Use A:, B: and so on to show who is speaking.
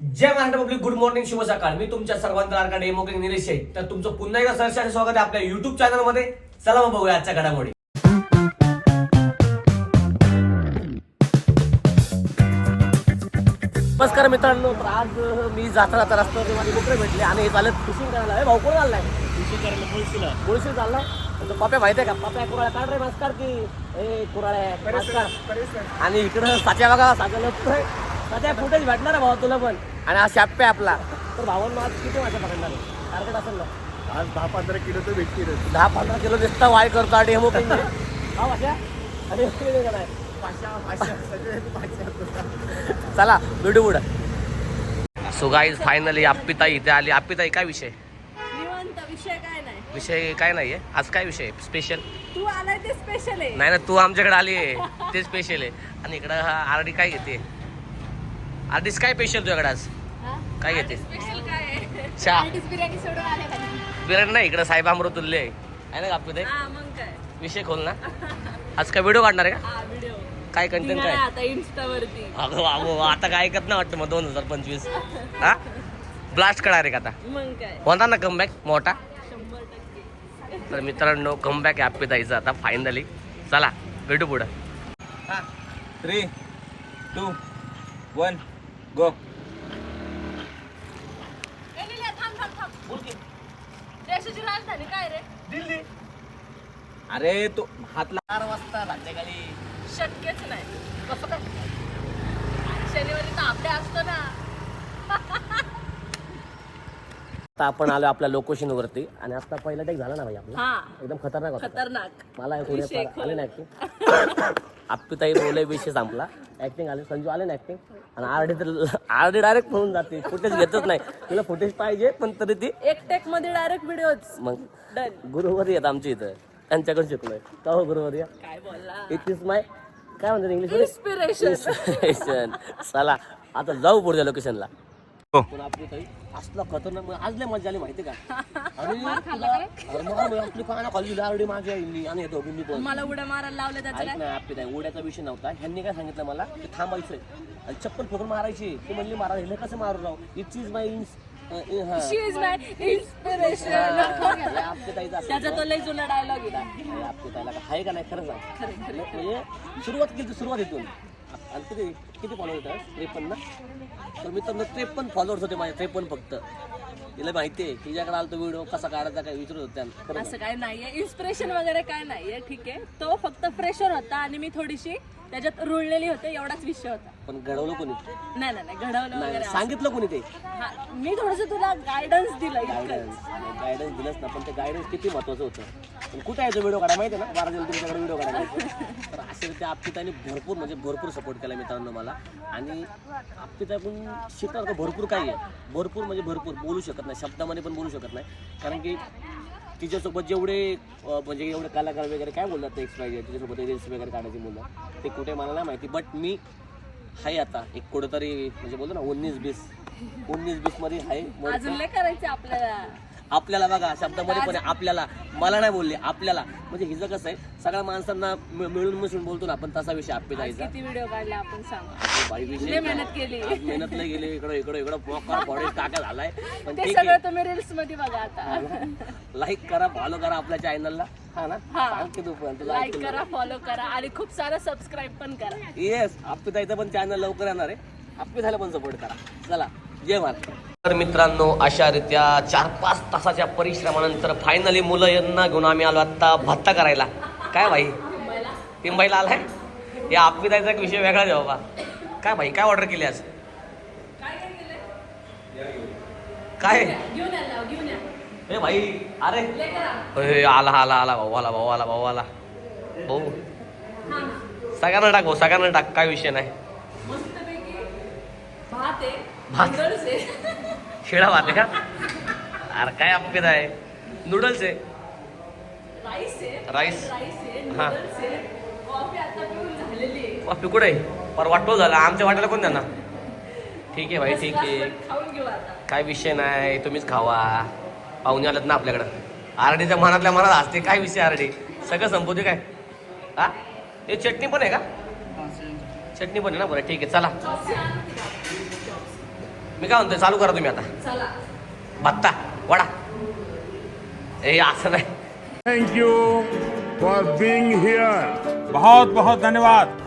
A: जय Maharashtra public good morning शुभ सकाळ मी तुमच्या सर्वांचा लाडका डेमोक्रेट निलेश आहे तर तुमचं पुन्हा एकदा सहर्ष आणि स्वागत आहे आपल्या युट्यूब चॅनलमध्ये. चला मग बघूया आजच्या घडामोडी. नमस्कार मित्रांनो तर आज मी जाता जाता रस्त्यावरती माझे मित्र भेटले आणि हे चालत फिशिंग करायला. भाऊ कोण चाललाय मुळशी चाललाय? तर पाप्या माहिती आहे का? पाप्या कुराळ्या काढ रे नमस्कार की. ए कुराळ्या नमस्कार आणि इकडं साच्या बघा साच्या लपतोय साच्या फुटेज भेटणार आहे भाऊ तुला पण. आणि हा शाप्पे आपला. तर भावांना आज किती माझ्या पकडणार? आहे टार्गेट असेल ना.
B: आज दहा पंधरा किलो तर भेटतील.
A: दहा पंधरा किलो दिसता वाय करतो आणि हा भाषा आणि हे वेगळं नाही. चला व्हिडिओ पुढं. सो गाईज फायनली आप्पिताई इथे आली. आप्पिताई काय विषय?
C: निवांत विषय काय नाही.
A: विषय काय नाहीये. आज काय विषय? स्पेशल
C: तू आलाय ते स्पेशल आहे.
A: नाही ना तू आमच्याकडे आली आहे. ते स्पेशल आहे. आणि इकडं हा आरडी काय घेते? आरडीस काय स्पेशल तुझ्याकडे आज?
C: हा?
A: काय घेते?
C: स्पेशल काय आहे?
A: चहा.
C: बिर्याणी
A: नाही इकडं साहेब अमृतुल्य आहे. आहे ना
C: हा मग काय?
A: विषय खोल ना. आज काय व्हिडिओ काढणार आहे का?
C: हा व्हिडिओ
A: काय कंटेंट काय? अगं अगो आता काय ऐकत नाही वाटतं मग दोन हजार पंचवीस. हा? ब्लास्ट कळणार आहे का आता?
C: मग काय?
A: होता ना कमबॅक मोठा? तर मित्रांनो कमबॅक ॲपे जायचं आता फायनली चला भेटू पुढं.
B: थ्री टू वन गो
C: ए, निल्या, थांब थांब थांब. देशाची राजधानी काय रे?
A: दिल्ली. अरे तो हातला चार वाजता संध्याकाळी
C: शक्यच नाही. कसं काय? शनिवारी तर आपल्या असतो ना.
A: आता आपण आलो आपल्या लोकेशन वरती आणि आता पहिला टेक झाला ना भाई आपला.
C: हा.
A: एकदम खतरनाक होता.
C: खतरनाक.
A: मला
C: विषय
A: थोडे आले ना ऍक्टिंग आप्पीताई बोले विषय संपला. ऍक्टिंग आले संजू आले ना ऍक्टिंग आणि आरडी तर आरडी डायरेक्ट म्हणून जाते फुटेज घेतच नाही. तुला फुटेज पाहिजे पण तरी ती
C: एक टेकमध्ये डायरेक्ट व्हिडिओज
A: मग
C: डन
A: गुरुवारी येत आमच्या इथं. त्यांच्याकडे शिकलोय. का हो गुरुवारी
C: काय बोलला?
A: इट इज माय काय म्हणतात इंग्लिश
C: इन्स्पिरेशन
A: चला आता जाऊ पुढच्या लोकेशनला पण आपली ताई असला खतरनाक म्हणजे आज लय मजा आली माहिती का? आणि तुला- अरे मी आपली काना खाली आरडी माझ्या आणि येतो मी पण
C: मला उड्या मारायला लावल्या त्याचं
A: ऐक
C: काय?
A: ना आपली ताई उड्याचा विषय नव्हता. ह्यांनी काय सांगितलं मला? की थांबायचंय. आणि चप्पल फेकून मारायची. ती म्हणली मारा हे कसं मारू राव? इट इज माय
C: त्याचा तो लय जुना डायलॉग आहे.
A: आपली ताईला का आहे का नाही? खरं सांग. म्हणजे सुरुवात केली सुरुवात इथून आणि किती किती फॉलोअर्स होतात त्रेपन्न? तर मित्रांनो त्रेपन्न फॉलोअर्स होते माझे. त्रेपन्न फक्त. तिला माहिती आहे तिच्याकडे आला तो व्हिडिओ कसा काढायचा काय विचारत होत्या खरं
C: असं काय नाहीये. इन्स्पिरेशन वगैरे काय नाहीये ठीक आहे. तो फक्त फ्रेशर होता आणि मी थोडीशी त्याच्यात रुळलेली होते एवढाच विषय होता.
A: पण घडवलं कोणी?
C: नाही नाही नाही घडवलं
A: नाही
C: वगैरे असं.
A: सांगितलं कोणी ते?
C: हा, मी थोडस तुला गायडन्स दिलं
A: गायडन्स गायडन्स दिलंच ना पण ते गायडन्स किती महत्वाचं होतं? पण कुठे आहे तो व्हिडिओ काढा माहिती आहे ना? बारा जण तुमच्याकडे व्हिडिओ काढायला येतो. तर असे त्या आपल्याने भरपूर म्हणजे भरपूर सपोर्ट केला मित्रांनो मला. आणि आपल्याकडून शिकणार भरपूर काही आहे. भरपूर म्हणजे भरपूर बोलू शकत नाही. शब्दामध्ये पण बोलू शकत नाही. कारण की तिच्यासोबत जेवढे म्हणजे एवढे कलाकार वगैरे काय बोलतात ते एक्स पाहिजे तिच्यासोबत रील्स वगैरे काढायची मुलं ते कुठे मला नाही माहिती. बट मी आहे आता एक कुठंतरी म्हणजे बोलतो ना उन्नीस बीस उन्नीस बीसमध्ये आहे.
C: अजून लय करायचं आपल्याला.
A: आपल्याला बघा शब्दामध्ये पण आहे, आपल्याला मला नाही बोलले आपल्याला. म्हणजे हिचं कसं आहे सगळ्या माणसांना मिळ- मिळून मिसळून बोलतो ना आपण तसा विषय आपले जायचा
C: किती व्हिडिओ काढले आपण सांग.
A: बाई विषय
C: लय मेहनत केली.
A: आज मेहनत नाही गेली इकडं इकडं इकडं मोकार फॉरेस्ट टाका झालाय. पण
C: ते
A: ठीक
C: सगळं तुम्ही रील्समध्ये बघा आता.
A: लाईक करा फॉलो करा आपल्या चॅनलला हा ना.
C: हा.
A: सांग की तू पण तुला
C: लाईक करा फॉलो करा आणि खूप सारं सबस्क्राईब पण करा.
A: येस ताईचं पण चॅनल लवकर येणार आहे. आपली झालं पण सपोर्ट करा. चला. जय महाराज तर मित्रांनो अशा रीत्या चार पाच तासाच्या परिश्रमानंतर फायनली मुलं यांना घेऊन आम्ही आलो आत्ता भत्ता करायला. काय भाई? पिंबाईला आलाय? या आपविदायचा एक विषय वेगळा आहे बाबा. काय भाई काय ऑर्डर केली आज? काय?
C: हे
A: ए भाई अरे. आला आला आला भाऊ आला भाऊ आला भाऊ आला. भाऊ. सगळ्यांना टाक भाऊ सगळ्यांना टाक काय विषय नाही.
C: भात.
A: शिळा भात आहे का? अरे काय अपेत आहे? नूडल्स आहे.
C: राईस
A: हा.
C: कॉफी आता पिऊन झालेली आहे.
A: कॉफी कुठे आहे? पर वाटतो झाला. आमच्या वाट्याला कोण देणार? ठीक आहे भाई ठीक आहे. काय विषय नाही तुम्हीच खावा. पाहुणे आलेत ना आपल्याकडं. आरडीच्या मनातल्या मनात असते. काय विषय आरडी? सगळं संपवते काय? हा? हे चटणी पण आहे का? चटणी पण आहे ना? बरं ठीक आहे. चला. मी काय म्हणतोय चालू करा तुम्ही आता.
C: चला.
A: बत्ता वडा. ए असं नाही.
D: You for being here.
B: बहुत बहुत धन्यवाद.